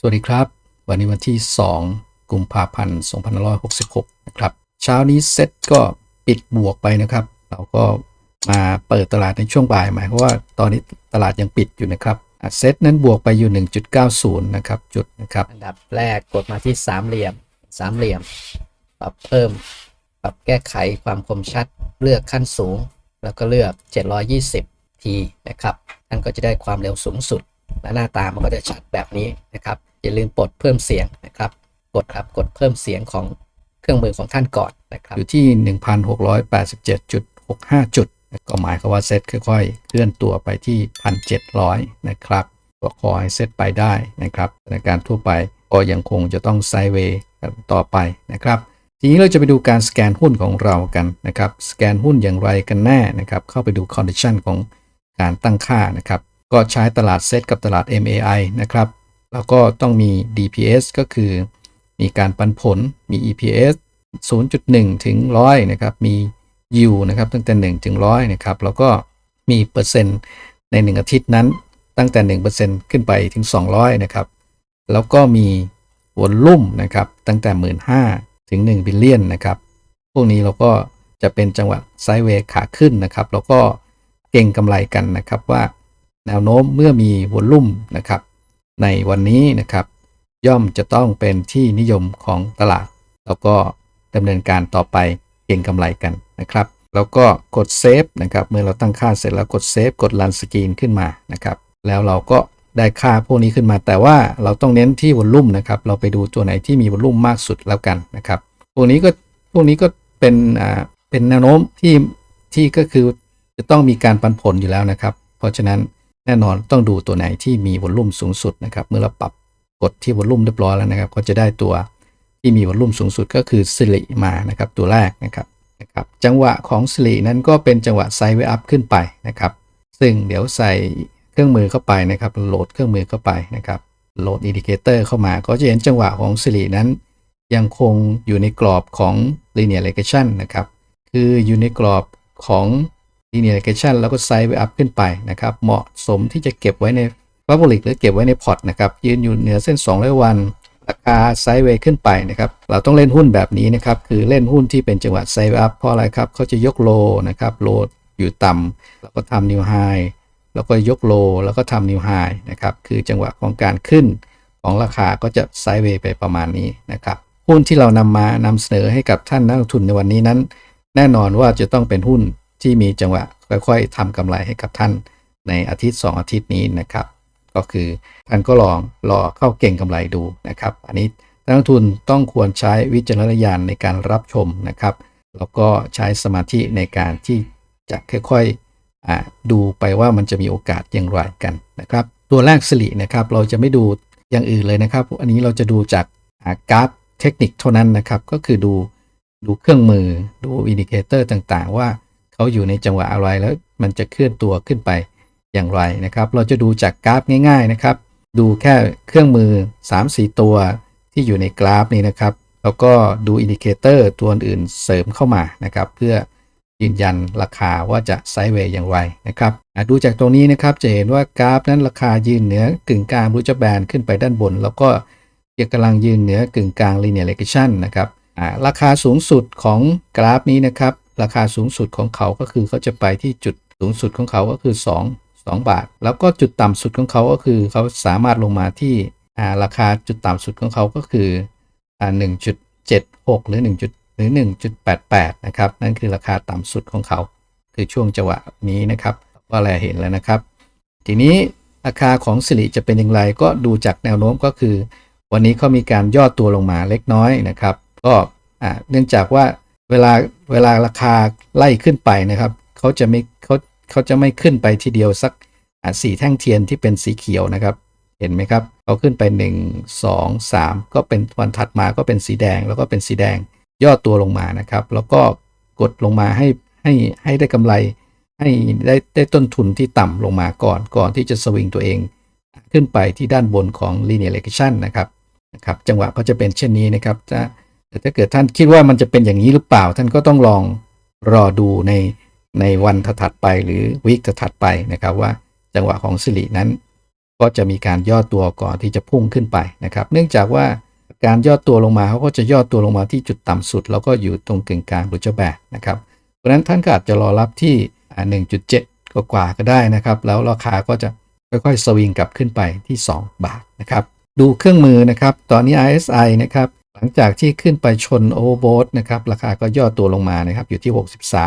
สวัสดีครับ วันนี้วันที่ 2 กุมภาพันธ์2566 นะครับ เช้านี้เซ็ตก็ปิดบวกไปนะครับ เราก็มาเปิดตลาดในช่วงบ่าย หมายความว่าตอนนี้ตลาดยังปิดอยู่นะครับเซ็ตนั้นบวกไปอยู่ 1.90 นะครับจุดนะครับ อันดับแรกกดมาที่สามเหลี่ยมสามเหลี่ยม ปรับเพิ่ม ปรับแก้ไขความคมชัดเลือกขั้นสูง แล้วก็เลือก 720 ทีนะครับท่านก็จะได้ความเร็วสูงสุดและหน้าตามันก็จะชัดแบบนี้นะครับ อย่าลืมปลดเพิ่มเสียงนะครับกดครับกดเพิ่มเสียงของเครื่องมือของท่านก่อนนะครับอยู่ที่ 1,687.65 จุด ก็หมายความว่าเซตค่อยๆ เคลื่อนตัวไปที่ 1,700 นะครับก็ขอให้เซตไปได้นะครับสถานการทั่วไปก็ยังคงจะต้องไซเวย์ต่อไปนะครับทีนี้เราจะไปดูการสแกนหุ้นของเรากันนะครับสแกนหุ้นอย่างไรกันแน่นะครับเข้าไปดูคอนดิชันของการตั้งค่านะครับก็ใช้ตลาดเซตกับตลาด MAI นะครับ แล้วก็ต้องมี DPS ก็คือมีการปันผล มี EPS 0.1 ถึง 100 นะครับ มี U นะครับ ตั้งแต่ 1 ถึง 100 นะครับ แล้วก็มีเปอร์เซ็นต์ใน 1 อาทิตย์นั้น ตั้งแต่ 1%ขึ้นไปถึง 200 นะครับ แล้วก็มีวอลลุ่มนะครับ ตั้งแต่ 15,000ถึง1บิลเลียนนะครับ พวกนี้เราก็จะเป็นจังหวะไซด์เวย์ขาขึ้นนะครับ แล้วก็เก่งกำไรกันนะครับว่าแนวโน้มเมื่อมีวอลลุ่มนะครับ ในวันนี้นะครับ ย่อมจะต้องเป็นที่นิยมของตลาด แล้วก็ดำเนินการต่อไปเก็งกำไรกันนะครับ แล้วก็กดเซฟนะครับเมื่อเราตั้งค่าเสร็จแล้วกดเซฟกดรันสกรีนขึ้นมานะครับ แล้วเราก็ได้ค่าพวกนี้ขึ้นมา แต่ว่าเราต้องเน้นที่วอลลุ่มนะครับ เราไปดูตัวไหนที่มีวอลลุ่มมากสุดแล้วกันนะครับพวกนี้ก็พวกนี้ก็เป็นอ่าเป็นแนวโน้มที่ที่ก็คือจะต้องมีการปันผลอยู่แล้วนะครับ เพราะฉะนั้น แน่นอนต้องดูตัวไหนที่มีวอลลุ่มสูงสุดนะครับ เมื่อเราปรับกดที่วอลลุ่มเรียบร้อยแล้วนะครับ ก็จะได้ตัวที่มีวอลลุ่มสูงสุดก็คือสิริมานะครับตัวแรกนะครับนะครับ จังหวะของสิรินั้นก็เป็นจังหวะไซด์เวอัพขึ้นไปนะครับ ซึ่งเดี๋ยวใส่เครื่องมือเข้าไปนะครับ โหลดเครื่องมือเข้าไปนะครับโหลดอินดิเคเตอร์เข้ามา ก็จะเห็นจังหวะของสิรินั้น ยังคงอยู่ในกรอบของ linear regression นะครับ คืออยู่ในกรอบของ linear regression แล้วก็ไซด์ไปอัพขึ้นไปนะครับ เหมาะสมที่จะเก็บไว้ใน public หรือเก็บไว้ในพอร์ตนะครับ ยืนอยู่เหนือเส้น200วัน ราคาไซด์เวย์ขึ้นไปนะครับ เราต้องเล่นหุ้นแบบนี้นะครับ คือเล่นหุ้นที่เป็นจังหวะไซด์อัพเพราะอะไรครับเขาจะยกโลนะครับ โลอยู่ต่ำแล้วก็ทำนิวไฮแล้วก็ยกโลแล้วก็ทำนิวไฮนะครับ คือจังหวะของการขึ้นของราคาก็จะไซด์เวย์ไปประมาณนี้นะครับ หุ้นที่เรานำมานำเสนอให้กับท่านนักลงทุนในวันนี้นั้น แน่นอนว่าจะต้องเป็นหุ้น ที่มีจังหวะค่อยๆทำกำไรให้กับท่านในอาทิตย์ 2 อาทิตย์นี้นะครับ ก็คือท่านก็ลองรอเข้าเก่งกำไรดูนะครับ อันนี้นักลงทุนต้องควรใช้วิจารณญาณในการรับชมนะครับ แล้วก็ใช้สมาธิในการที่จะค่อยๆดูไปว่ามันจะมีโอกาสอย่างไรกันนะครับ ตัวแรกสิรินะครับ เราจะไม่ดูอย่างอื่นเลยนะครับ อันนี้เราจะดูจากกราฟเทคนิคเท่านั้นนะครับ ก็คือดูดูเครื่องมือดูอินดิเคเตอร์ต่างๆ ว่า เขาอยู่ในจังหวะอะไรแล้วมันจะเคลื่อนตัวขึ้นไปอย่างไรนะครับ เราจะดูจากกราฟง่าย ๆนะครับ ดูแค่เครื่องมือ 3-4 ตัวที่อยู่ในกราฟนี้นะครับ แล้วก็ดูอินดิเคเตอร์ตัวอื่นเสริมเข้ามานะครับ เพื่อยืนยันราคาว่าจะไซด์เวย์อย่างไรนะครับดูจากตรงนี้นะครับจะเห็นว่ากราฟนั้นราคายืนเหนือกึ่งกลางรูจแบนขึ้นไปด้านบน แล้วก็ยังกำลังยืนเหนือกึ่งกลาง linear regression นะครับราคาสูงสุดของกราฟนี้นะครับ ราคาสูงสุดของเขาก็คือเขาจะไปที่จุดสูงสุดของเขาก็คือ 2 2 บาท แล้วก็จุดต่ำสุดของเขาก็คือเขาสามารถลงมาที่ราคาจุดต่ำสุดของเขาก็คืออ่า1.76หกหรือ 1. จุดหรือ1.88นะครับนั่นคือราคาต่ำสุดของเขา คือช่วงจังหวะนี้นะครับว่าแลเห็นแล้วนะครับ ทีนี้ราคาของสิริจะเป็นอย่างไรก็ดูจากแนวโน้มก็คือ วันนี้เขามีการย่อตัวลงมาเล็กน้อยนะครับ ก็เนื่องจากว่า เวลาเวลาราคาไล่ขึ้นไปนะครับเขาจะไม่เขาเขาจะไม่ขึ้นไปทีเดียวสักสี่แท่งเทียนที่เป็นสีเขียวนะครับ เห็นไหมครับเขาขึ้นไป 1 2 3 ก็เป็นวันถัดมาก็เป็นสีแดงแล้วก็เป็นสีแดงย่อตัวลงมานะครับ แล้วก็กดลงมาให้ให้ให้ได้กำไรให้ได้ได้ต้นทุนที่ต่ำลงมาก่อนก่อนที่จะสวิงตัวเอง ขึ้นไปที่ด้านบนของ linear regression นะครับนะครับ จังหวะก็จะเป็นเช่นนี้นะครับถ้า แต่ถ้าเกิดท่านคิดว่ามันจะเป็นอย่างนี้หรือเปล่า ท่านก็ต้องลองรอดูในในวันถัดไปหรือวีคถัดไปนะครับว่าจังหวะของสิรินั้น ก็จะมีการย่อตัวก่อนที่จะพุ่งขึ้นไปนะครับ เนื่องจากว่าการย่อตัวลงมาเขาก็จะย่อตัวลงมาที่จุดต่ำสุด แล้วก็อยู่ตรงกึ่งกลางบริจแบกนะครับเพราะฉะนั้นท่านก็อาจจะรอรับที่ 1.7 กว่ากว่าก็ได้นะครับ แล้วราคาก็จะค่อยๆสวิงกลับขึ้นไปที่ 2 บาทนะครับ ดูเครื่องมือนะครับ ตอนนี้ RSI นะครับ หลังจากที่ขึ้นไปชน Overbought นะครับ ราคาก็ย่อตัวลงมานะครับ อยู่ที่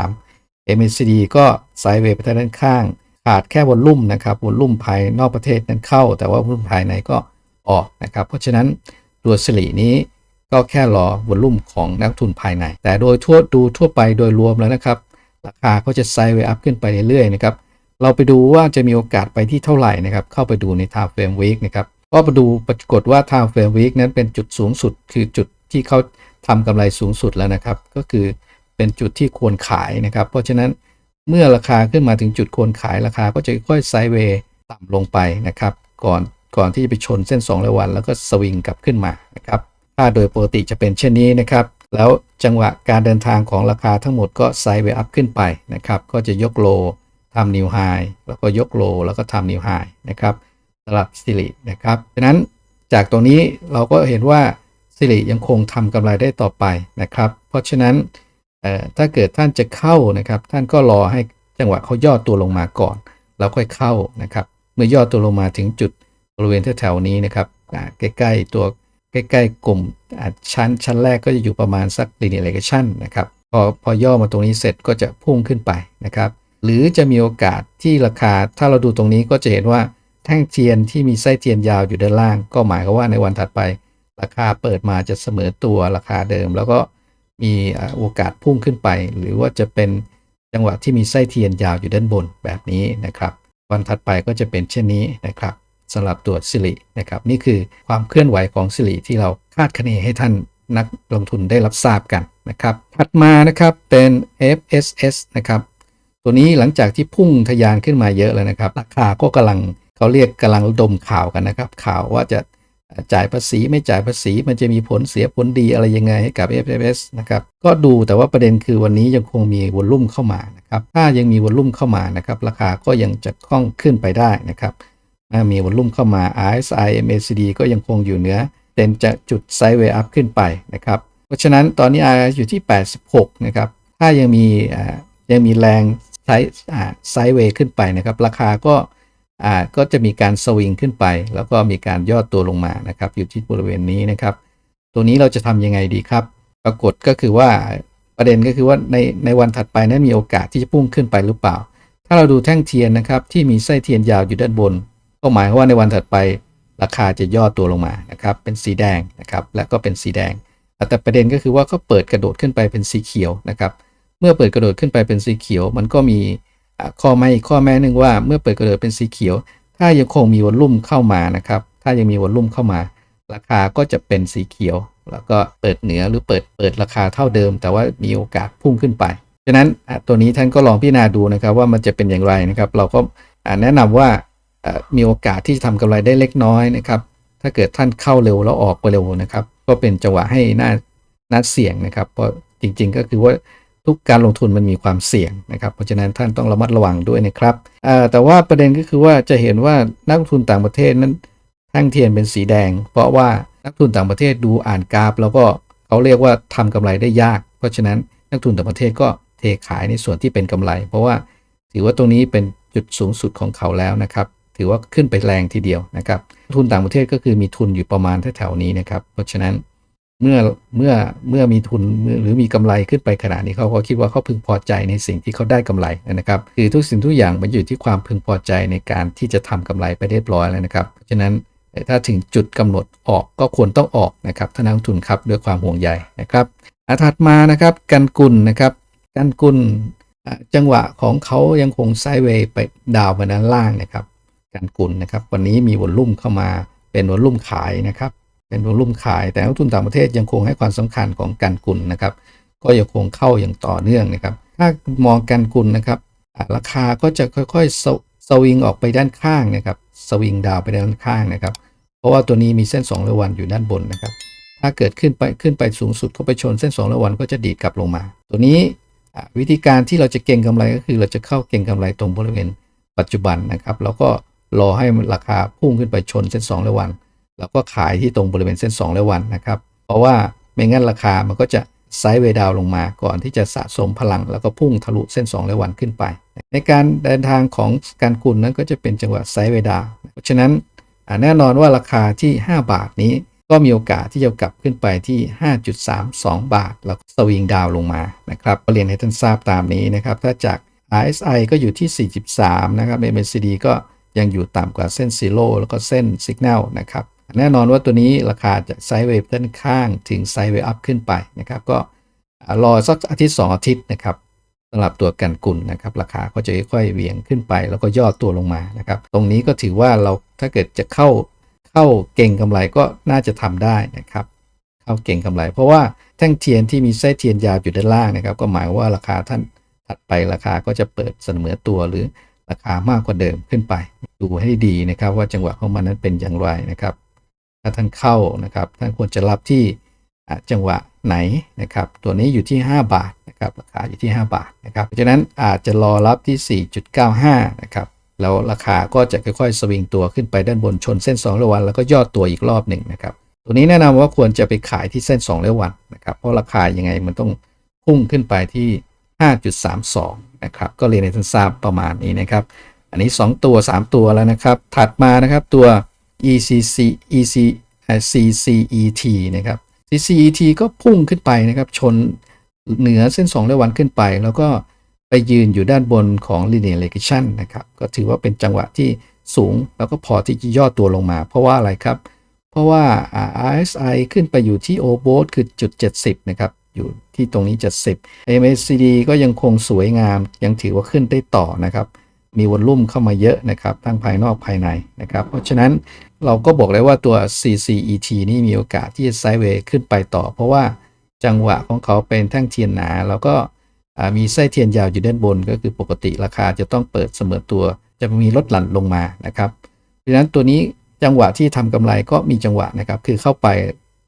63 MACD ก็ไซด์เวย์ไปทางด้านข้าง ขาดแค่วอลลุ่มนะครับวอลลุ่มภายนอกประเทศนั้นเข้า แต่ว่าวอลลุ่มภายในก็ออกนะครับ เพราะฉะนั้นตัวสิรินี้ก็แค่รอวอลลุ่มของนักทุนภายใน แต่โดยทั่วดูทั่วไปโดยรวมแล้วนะครับ ราคาก็จะไซด์เวย์อัพขึ้นไปเรื่อยๆนะครับ เราไปดูว่าจะมีโอกาสไปที่เท่าไหร่นะครับ เข้าไปดูใน Time Frame Week นะครับ ก็ไปดูปรากฏว่า Time Frame Week นั้นเป็นจุดสูงสุด คือจุดที่เขาทำกำไรสูงสุดแล้วนะครับ ก็คือเป็นจุดที่ควรขายนะครับ เพราะฉะนั้นเมื่อราคาขึ้นมาถึงจุดควรขายราคาก็จะค่อยไซด์เวย์ต่ำลงไปนะครับ ก่อนก่อนที่จะไปชนเส้น2ระวัน แล้วก็สวิงกลับขึ้นมานะครับถ้าโดยปกติจะเป็นเช่นนี้นะครับ แล้วจังหวะการเดินทางของราคาทั้งหมดก็ไซด์เวย์อัพขึ้นไปนะครับ ก็จะยกโลทำนิวไฮแล้วก็ยกโลแล้วก็ทำนิวไฮนะครับ สำหรับสิรินะครับฉะนั้นจากตรงนี้เราก็เห็นว่าสิริยังคงทำกำไรได้ต่อไปนะครับ เพราะฉะนั้นถ้าเกิดท่านจะเข้านะครับ ท่านก็รอให้จังหวะเขาย่อตัวลงมาก่อน แล้วค่อยเข้านะครับ เมื่อย่อตัวลงมาถึงจุดบริเวณแถวๆนี้นะครับใกล้ๆตัวใกล้ๆกลุ่มชั้นชั้นแรกก็จะอยู่ประมาณสัก linear regression นะครับพอพอย่อมาตรงนี้เสร็จก็จะพุ่งขึ้นไปนะครับ หรือจะมีโอกาสที่ราคาถ้าเราดูตรงนี้ก็จะเห็นว่า แท่งเทียนที่มีไส้เทียนยาวอยู่ด้านล่าง ก็หมายความว่าในวันถัดไป ราคาเปิดมาจะเสมอตัวราคาเดิม แล้วก็มีโอกาสพุ่งขึ้นไป หรือว่าจะเป็นจังหวะที่มีไส้เทียนยาวอยู่ด้านบนแบบนี้นะครับ วันถัดไปก็จะเป็นเช่นนี้นะครับสำหรับตัวสิรินะครับนี่คือความเคลื่อนไหวของสิริที่เราคาดคะเนให้ท่านนักลงทุนได้รับทราบกันนะครับ ถัดมานะครับเป็น FSS นะครับ ตัวนี้หลังจากที่พุ่งทะยานขึ้นมาเยอะแล้วนะครับ ราคาก็กำลัง เขาเรียกกำลังดมข่าวกันนะครับ ข่าวว่าจะจ่ายภาษีไม่จ่ายภาษีมันจะมีผลเสียผลดีอะไรยังไงให้กับ FSS นะครับก็ดูแต่ว่าประเด็นคือวันนี้ยังคงมีวอลลุ่มเข้ามานะครับถ้ายังมีวอลลุ่มเข้ามานะครับราคาก็ยังจะคล่องขึ้นไปได้นะครับถ้ามีวอลลุ่มเข้ามา RSI MACD ก็ยังคงอยู่เหนือเต็นจะจุดไซด์เวย์อัพขึ้นไปนะครับเพราะฉะนั้นตอนนี้ RSI อยู่ที่ 86 นะครับถ้ายังมียังมีแรงไซด์ไซด์เวย์ขึ้นไปนะครับราคาก็ ก็จะมีการสวิงขึ้นไป แล้วก็มีการย่อตัวลงมานะครับ อยู่ที่บริเวณนี้นะครับ ตัวนี้เราจะทำยังไงดีครับ ปรากฏก็คือว่าประเด็นก็คือว่าในในวันถัดไปนั้นมีโอกาสที่จะพุ่งขึ้นไปหรือเปล่า ถ้าเราดูแท่งเทียนนะครับที่มีไส้เทียนยาวอยู่ด้านบน ก็หมายความว่าในวันถัดไปราคาจะย่อตัวลงมานะครับ เป็นสีแดงนะครับ และก็เป็นสีแดง แต่ประเด็นก็คือว่าเขาเปิดกระโดดขึ้นไปเป็นสีเขียวนะครับ เมื่อเปิดกระโดดขึ้นไปเป็นสีเขียว มันก็มี ข้อแม้อีกข้อแม้หนึ่งว่าเมื่อเปิดกระโดดเป็นสีเขียว ถ้ายังคงมีวอลลุ่มเข้ามานะครับ ถ้ายังมีวอลลุ่มเข้ามา ราคาก็จะเป็นสีเขียว แล้วก็เปิดเหนือหรือเปิดเปิดราคาเท่าเดิม แต่ว่ามีโอกาสพุ่งขึ้นไปฉะนั้นตัวนี้ท่านก็ลองพิจารณาดูนะครับว่ามันจะเป็นอย่างไรนะครับ เราก็แนะนำว่ามีโอกาสที่จะทำกำไรได้เล็กน้อยนะครับ ถ้าเกิดท่านเข้าเร็วแล้วออกไปเร็วนะครับ ก็เป็นจังหวะให้น่าน่าเสี่ยงนะครับ เพราะจริงๆก็คือว่า ทุกการลงทุนมันมีความเสี่ยงนะครับเพราะฉะนั้นท่านต้องระมัดระวังด้วยนะครับแต่ว่าประเด็นก็คือว่าจะเห็นว่านักลงทุนต่างประเทศนั้นแท่งเทียนเป็นสีแดง เพราะว่านักทุนต่างประเทศดูอ่านกราฟ แล้วก็เขาเรียกว่าทำกำไรได้ยาก เพราะฉะนั้นนักทุนต่างประเทศก็เทขายในส่วนที่เป็นกำไร เพราะว่าถือว่าตรงนี้เป็นจุดสูงสุดของเขาแล้วนะครับ ถือว่าขึ้นไปแรงทีเดียวนะครับ ทุนต่างประเทศก็คือมีทุนอยู่ประมาณแถวๆนี้นะครับ เพราะฉะนั้น เมื่อเมื่อเมื่อมีทุนหรือมีกำไรขึ้นไปขนาดนี้เขาก็คิดว่าเขาพึงพอใจในสิ่งที่เขาได้กำไรนะครับ คือทุกสิ่งทุกอย่างมันอยู่ที่ความพึงพอใจในการที่จะทำกำไรไปเรียบร้อยแล้วนะครับเพราะฉะนั้นถ้าถึงจุดกำหนดออกก็ควรต้องออกนะครับถ้านักทุนครับด้วยความห่วงใยนะครับอาถัดมานะครับกันกุลนะครับกันกุลจังหวะของเขายังคงไซด์เวย์ไปดาวไปด้านล่างนะครับกันกุลนะครับ วันนี้มีวอลลุ่มเข้ามาเป็นวอลลุ่มขายนะครับ เป็นวอลลุ่มขาย แต่นักทุนต่างประเทศยังคงให้ความสำคัญของกันกุลนะครับ ก็ยังคงเข้าอย่างต่อเนื่องนะครับ ถ้ามองกันกุลนะครับ ราคาก็จะค่อยๆสวสวิงออกไปด้านข้างนะครับ สวิงดาวไปด้านข้างนะครับ เพราะว่าตัวนี้มีเส้น2ระวันอยู่ด้านบนนะครับ ถ้าเกิดขึ้นไปขึ้นไปสูงสุดก็ไปชนเส้น2ระวันก็จะดีดกลับลงมา ตัวนี้วิธีการที่เราจะเก็งกำไรก็คือเราจะเข้าเก็งกำไรตรงบริเวณปัจจุบันนะครับ แล้วก็รอให้ราคาพุ่งขึ้นไปชนเส้น2และวัน แล้วก็ขายที่ตรงบริเวณเส้น 2 และวันนะครับ เพราะว่าไม่งั้นราคามันก็จะไซด์เวดาวลงมาก่อนที่จะสะสมพลัง แล้วก็พุ่งทะลุเส้น 2 และวันขึ้นไป ในการเดินทางของการกุลนั้นก็จะเป็นจังหวะไซด์เวดาวเพราะฉะนั้นแน่นอนว่าราคาที่ 5 บาทนี้ก็มีโอกาสที่จะกลับขึ้นไปที่ 5.32 บาท แล้วสวิงดาวลงมานะครับเรียนให้ท่านทราบตามนี้นะครับ ถ้าจาก RSI ก็อยู่ที่ 43 นะครับ MACD ก็ยังอยู่ต่ำกว่าเส้นซีโร่แล้วก็เส้นสัญญาณนะครับ แน่นอนว่าตัวนี้ราคาจะไซด์เวย์ด้านข้างถึงไซด์เวย์อัพขึ้นไปนะครับ ก็รอสักอาทิตย์ 2 อาทิตย์นะครับสำหรับตัวกันกุลนะครับ ราคาก็จะค่อยๆเวียงขึ้นไป แล้วก็ย่อตัวลงมานะครับ ตรงนี้ก็ถือว่าเราถ้าเกิดจะเข้าเข้าเก่งกำไรก็น่าจะทำได้นะครับ เข้าเก่งกำไร เพราะว่าแท่งเทียนที่มีไส้เทียนยาวอยู่ด้านล่างนะครับ ก็หมายว่าราคาท่านถัดไปราคาก็จะเปิดเสมอตัวหรือราคามากกว่าเดิมขึ้นไป ดูให้ดีนะครับ ว่าจังหวะของมันนั้นเป็นอย่างไรนะครับ ถ้าท่านเข้านะครับท่านควรจะรับที่จังหวะไหนนะครับ ตัวนี้อยู่ที่ 5 บาทนะครับราคาอยู่ที่ 5 บาทนะครับเพราะฉะนั้นอาจจะรอรับที่ 4.95 นะครับแล้วราคาก็จะค่อยๆ สวิงตัวขึ้นไปด้านบนชนเส้น2ระวัน แล้วก็ย่อตัวอีกรอบหนึ่งนะครับ ตัวนี้แนะนำว่าควรจะไปขายที่เส้น2ระวันนะครับ เพราะราคายังไงมันต้องพุ่งขึ้นไปที่ 5.32 นะครับ ก็เรียนให้ท่านทราบประมาณนี้นะครับ อันนี้ 2 ตัว 3 ตัวแล้วนะครับ ถัดมานะครับตัว ECC EC CCET นะครับ CCET ก็พุ่งขึ้นไปนะครับ ชนเหนือเส้น2ระวันขึ้นไป แล้วก็ไปยืนอยู่ด้านบนของ linear regression นะครับ ก็ถือว่าเป็นจังหวะที่สูง แล้วก็พอที่จะย่อตัวลงมา เพราะว่าอะไรครับ เพราะว่า RSI ขึ้นไปอยู่ที่ o b o t คือจุด 70 นะครับ อยู่ที่ตรงนี้ 70 MACD ก็ยังคงสวยงาม ยังถือว่าขึ้นได้ต่อนะครับ มีวอลลุ่มเข้ามาเยอะนะครับ ทั้งภายนอกภายในนะครับ เพราะฉะนั้น เราก็บอกเลยว่าตัว CCET นี่มีโอกาสที่จะไซด์เวย์ขึ้นไปต่อ เพราะว่าจังหวะของเขาเป็นแท่งเทียนหนา แล้วก็มีไส้เทียนยาวอยู่ด้านบน ก็คือปกติราคาจะต้องเปิดเสมอตัว จะมีลดหลั่นลงมานะครับเพราะฉะนั้นตัวนี้จังหวะที่ทำกำไรก็มีจังหวะนะครับ คือเข้าไป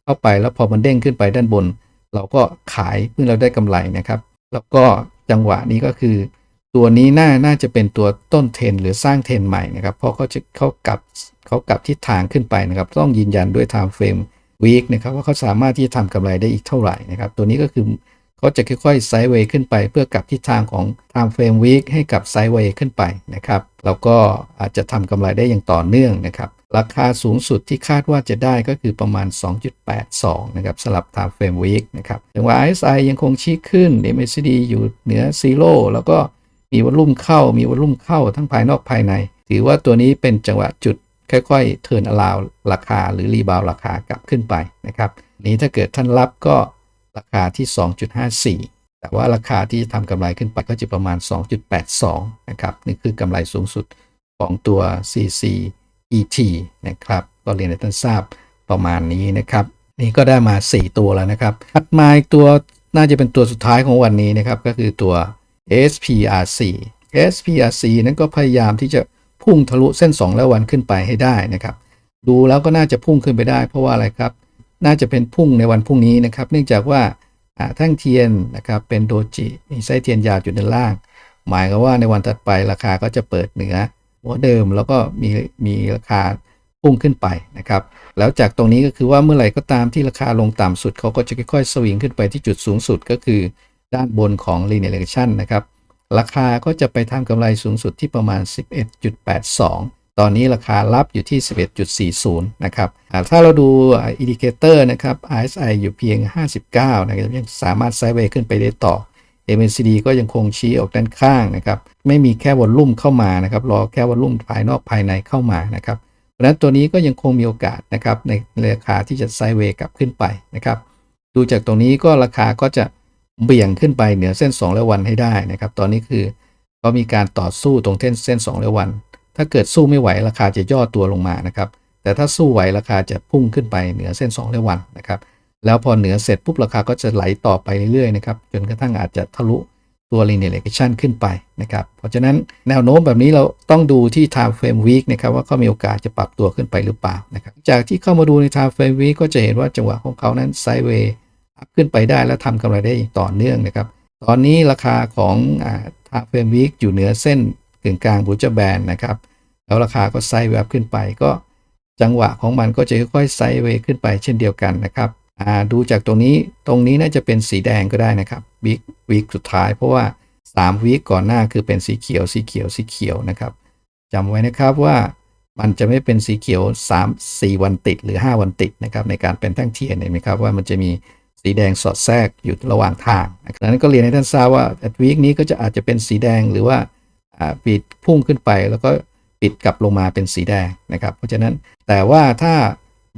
เข้าไปแล้วพอมันเด้งขึ้นไปด้านบน เราก็ขายเมื่อเราได้กำไรนะครับ แล้วก็จังหวะนี้ก็คือ ตัวนี้น่าน่าจะเป็นตัวต้นเทรนหรือสร้างเทรนใหม่นะครับ เพราะเขาจะเขากลับเขากลับทิศทางขึ้นไปนะครับ ต้องยืนยันด้วย time frame week นะครับว่าเขาสามารถที่จะทำกำไรได้อีกเท่าไหร่นะครับ ตัวนี้ก็คือเขาจะค่อยๆไซด์เวย์ขึ้นไป เพื่อกลับทิศทางของ time frame week ให้กับไซด์เวย์ขึ้นไปนะครับ แล้วก็อาจจะทำกำไรได้อย่างต่อเนื่องนะครับ ราคาสูงสุดที่คาดว่าจะได้ก็คือประมาณ 2.82 นะครับสลับ time frame week นะครับถึงว่า RSI ยังคงชี้ขึ้น MACD อยู่เหนือซีโร่แล้วก็ มีวอลลุ่มเข้า มีวอลลุ่มเข้าทั้งภายนอกภายใน ถือว่าตัวนี้เป็นจังหวะจุดค่อยๆเทิร์นอลาวราคาหรือรีบาวราคากลับขึ้นไปนะครับนี้ถ้าเกิดท่านรับก็ราคาที่ 2.54 แต่ว่าราคาที่จะทำกำไรขึ้นไปก็จะประมาณ 2.82 นะครับนี่คือกำไรสูงสุดของตัว CCET นะครับก็เรียนให้ท่านทราบประมาณนี้นะครับนี่ก็ได้มา 4 ตัวแล้วนะครับถัดมาอีกตัวน่าจะเป็นตัวสุดท้ายของวันนี้นะครับก็คือตัว SPRC SPRC นั้นก็พยายามที่จะพุ่งทะลุเส้น 2 แล้ววันขึ้นไปให้ได้นะครับ ดูแล้วก็น่าจะพุ่งขึ้นไปได้ เพราะว่าอะไรครับ น่าจะเป็นพุ่งในวันพรุ่งนี้นะครับ เนื่องจากว่าแท่งเทียนนะครับเป็นโดจิมีไส้เทียนยาวอยู่ด้านล่าง หมายก็ว่าในวันถัดไปราคาก็จะเปิดเหนือหัวเดิมแล้วก็มีมีราคาพุ่งขึ้นไปนะครับ แล้วจากตรงนี้ก็คือว่าเมื่อไหร่ก็ตามที่ราคาลงต่ำสุดเขาก็จะค่อยๆสวิงขึ้นไปที่จุดสูงสุดก็คือ ด้านบนของ linear regression นะครับ ราคาก็จะไปทำกำไรสูงสุดที่ประมาณ 11.82 ตอนนี้ราคารับอยู่ที่ 11.40 นะครับ ถ้าเราดูอินดิเคเตอร์นะครับ RSI อยู่เพียง 59 นะครับยังสามารถไซด์เวย์ขึ้นไปได้ต่อ MACD ก็ยังคงชี้ออกด้านข้างนะครับ ไม่มีแค่วอลลุ่มเข้ามานะครับ รอแค่วอลลุ่มภายนอกภายในเข้ามานะครับ เพราะฉะนั้นตัวนี้ก็ยังคงมีโอกาสนะครับในราคาที่จะไซด์เวย์กลับขึ้นไปนะครับ ดูจากตรงนี้ก็ราคาก็จะ เบี่ยงขึ้นไปเหนือเส้น 2 และวันให้ได้นะครับ ตอนนี้คือก็มีการต่อสู้ตรงเส้นเส้น 2 และวัน ถ้าเกิดสู้ไม่ไหวราคาจะย่อตัวลงมานะครับ แต่ถ้าสู้ไหวราคาจะพุ่งขึ้นไปเหนือเส้น 2 และวันนะครับ แล้วพอเหนือเสร็จปุ๊บราคาก็จะไหลต่อไปเรื่อยๆนะครับ จนกระทั่งอาจจะทะลุตัว linear regression ขึ้นไปนะครับ เพราะฉะนั้นแนวโน้มแบบนี้เราต้องดูที่ time frame week นะครับว่าเขามีโอกาสจะปรับตัวขึ้นไปหรือเปล่านะครับ จากที่เข้ามาดูใน time frame week ก็จะเห็นว่าจังหวะของเขานั้น sideways ขึ้นไปได้แล้วทำกำไรได้อย่างต่อเนื่องนะครับ ตอนนี้ราคาของอ่า time frame week อยู่เหนือเส้นกึ่งกลางบูจแบนนะครับ แล้วราคาก็ไซด์เวย์ขึ้นไป ก็จังหวะของมันก็จะค่อยๆไซด์เวขึ้นไปเช่นเดียวกันนะครับอ่าดูจากตรงนี้ตรงนี้น่าจะเป็นสีแดงก็ได้นะครับวิกวิกสุดท้ายเพราะว่า3วิกก่อนหน้าคือเป็นสีเขียวสีเขียวสีเขียวนะครับจำไว้นะครับว่ามันจะไม่เป็นสีเขียว 3 4 วันติดหรือ 5 วันติดนะครับในการเป็นแท่งเทียนเห็นไหมครับว่ามันจะมี สีแดงสอดแทรกอยู่ระหว่างทางดังนั้นก็เรียนให้ท่านทราบว่าวีคนี้ก็จะอาจจะเป็นสีแดงหรือว่าปิดพุ่งขึ้นไปแล้วก็ปิดกลับลงมาเป็นสีแดงนะครับ เพราะฉะนั้นแต่ว่าถ้า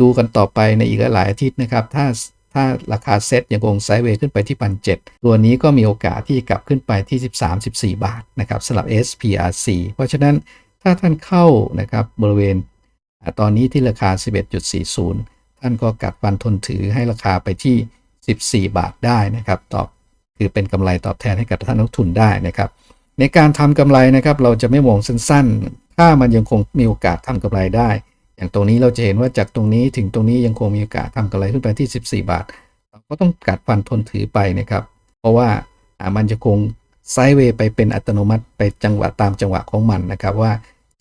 ดูกันต่อไปในอีกหลายอาทิตย์นะครับ ถ้าถ้าราคาเซ็ตยังคงไซด์เวย์ขึ้นไปที่พันเตัวนี้ก็มีโอกาสที่กลับขึ้นไปที่ 13-14 บาทนะครับสำหรับ SPRC เพราะฉะนั้นถ้าท่านเข้านะครับบริเวณตอนนี้ที่ราคา 11.40 ท่านก็กัดฟันทนถือให้ราคาไปที่ 14 บาทได้นะครับตอบคือเป็นกำไรตอบแทนให้กับท่านนักทุนได้นะครับ ในการทำกำไรนะครับเราจะไม่มองสั้นๆ ถ้ามันยังคงมีโอกาสทำกำไรได้ อย่างตรงนี้เราจะเห็นว่าจากตรงนี้ถึงตรงนี้ยังคงมีโอกาสทำกำไรขึ้นไปที่ 14 บาท เราก็ต้องกัดฟันทนถือไปนะครับ เพราะว่าอ่ามันจะคงไซด์เวย์ไปเป็นอัตโนมัติไปจังหวะตามจังหวะของมันนะครับว่า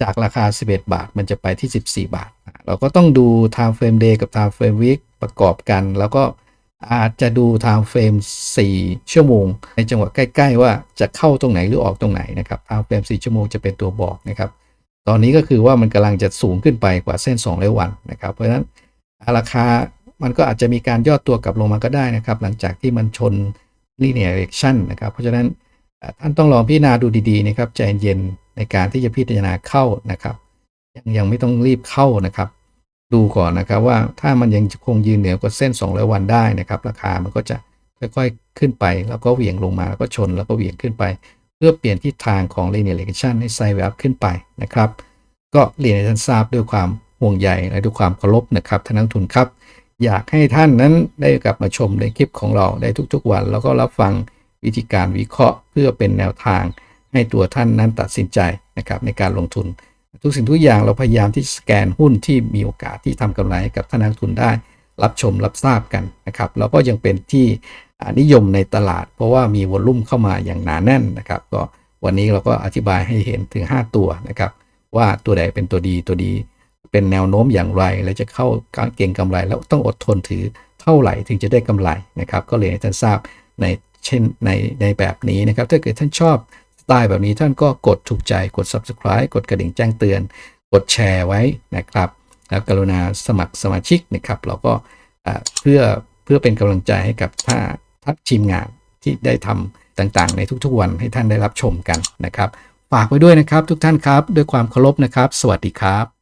จากราคา 11 บาท มันจะไปที่ 14 บาท เราก็ต้องดู time frame day กับ time frame week ประกอบกัน แล้วก็ อาจจะดู time frame 4ชั่วโมง ในจังหวะใกล้ ๆ ว่าจะเข้าตรงไหนหรือออกตรงไหนนะครับ time frame 4ชั่วโมงจะเป็นตัวบอกนะครับ ตอนนี้ก็คือว่ามันกำลังจะสูงขึ้นไปกว่าเส้น2ร้อยวันนะครับ เพราะฉะนั้นราคามันก็อาจจะมีการย่อตัวกลับลงมาก็ได้นะครับ หลังจากที่มันชน linear direction นะครับ เพราะฉะนั้นท่านต้องลองพิจารณาดูดีๆนะครับใจเย็นในการที่จะพิจารณาเข้านะครับ ยังยังไม่ต้องรีบเข้านะครับ ดูก่อนนะครับว่าถ้ามันยังคงยืนเหนือกว่าเส้น 200 วันได้นะครับ ราคามันก็จะค่อยๆขึ้นไปแล้วก็เหวี่ยงลงมาแล้วก็ชนแล้วก็เหวี่ยงขึ้นไป เพื่อเปลี่ยนทิศทางของ linear regression ให้ไซด์เวย์อัพขึ้นไปนะครับ ก็เรียนให้ท่านทราบด้วยความห่วงใยและด้วยความเคารพนะครับท่านนักทุนครับ อยากให้ท่านนั้นได้กลับมาชมในคลิปของเราได้ทุกๆวัน แล้วก็รับฟังวิธีการวิเคราะห์ เพื่อเป็นแนวทางให้ตัวท่านนั้นตัดสินใจนะครับในการลงทุน ทุกสิ่งทุกอย่างเราพยายามที่สแกนหุ้นที่มีโอกาสที่ทำกำไรกับท่านนักทุนได้ รับชมรับทราบกันนะครับแล้วก็ยังเป็นที่นิยมในตลาด เพราะว่ามีวอลลุ่มเข้ามาอย่างหนาแน่นนะครับ ก็วันนี้เราก็อธิบายให้เห็นถึง 5 ตัวนะครับ ว่าตัวใดเป็นตัวดีตัวดี เป็นแนวโน้มอย่างไร และจะเข้าการเก่งกำไร แล้วต้องอดทนถือเท่าไหร่ถึงจะได้กำไรนะครับ ก็เลยนให้ท่านทราบในเช่นในในแบบนี้นะครับ ถ้าเกิดท่านชอบ ไตล์แบบนี้ท่านก็กดถูกใจกด subscribe กดกระดิ่งแจ้งเตือน กดแชร์ไว้นะครับ แล้วกรุณาสมัครสมาชิกนะครับ เราก็เพื่อเพื่อเป็นกำลังใจให้กับท่าทัพทีมงานที่ได้ทำต่างๆ ในทุกๆวันให้ท่านได้รับชมกันนะครับ ฝากไว้ด้วยนะครับทุกท่านครับ ด้วยความเคารพนะครับ สวัสดีครับ